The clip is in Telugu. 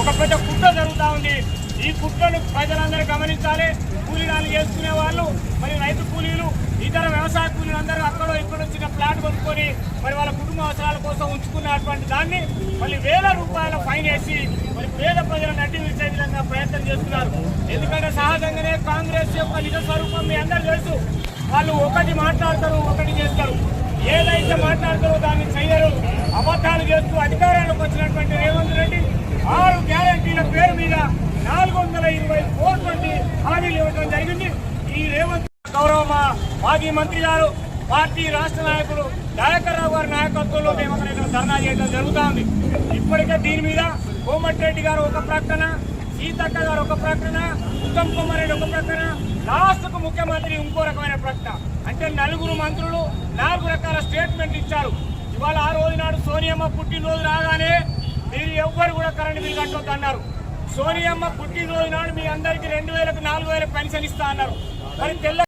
ఒక పెద్ద కుట్ర జరుగుతా ఉంది. ఈ కుట్రను ప్రజలందరూ గమనించాలి. కూలీనాలు చేసుకునే వాళ్ళు మరి రైతు కూలీలు ఇతర వ్యవసాయ కూలీలు అందరూ అక్కడో ఇక్కడ చిన్న ప్లాట్ కొనుక్కొని మరి వాళ్ళ కుటుంబ అవసరాల కోసం ఉంచుకున్నటువంటి దాన్ని మళ్ళీ వేల రూపాయల ఫైన్ వేసి మరి పేద ప్రజలను అడ్డి విడిచే విధంగా ప్రయత్నం చేస్తున్నారు. ఎందుకంటే సహజంగానే కాంగ్రెస్ యొక్క నిజ స్వరూపం మీ అందరూ తెలుసు. వాళ్ళు ఒకటి మాట్లాడతారు ఒకటి చేస్తారు. ఏదైతే మాట్లాడతారో దాన్ని చేయరు. అబద్ధాలు చేస్తూ అధికారానికి వచ్చినటువంటి జరిగింది ఈ రేవంత్ గౌరవ మాజీ మంత్రి గారు పార్టీ రాష్ట్ర నాయకులు దయాకర్ రావు గారి నాయకత్వంలో మేము అక్కడ ఇక్కడ ధర్నా చేయడం జరుగుతూ ఉంది ఇప్పటికే దీని మీద కోమటిరెడ్డి గారు ఒక ప్రకటన సీతక్క గారు ఒక ప్రకటన ఉత్తమ్ కుమార్ రెడ్డి ఒక ప్రకటన లాస్ట్కు ముఖ్యమంత్రి ఇంకో రకమైన ప్రకటన. అంటే నలుగురు మంత్రులు నాలుగు రకాల స్టేట్మెంట్ ఇచ్చారు. ఇవాళ ఆ రోజు నాడు సోనియమ్మ పుట్టినరోజు రాగానే మీరు ఎవ్వరు కూడా కరెంట్ బిల్ కట్టొద్దు అన్నారు. సోనియమ్మ పుట్టినరోజు నాడు మీ అందరికీ రెండు వేలకు నాలుగు వేలకు పెన్షన్ ఇస్తా అన్నారు. మరి తెల్ల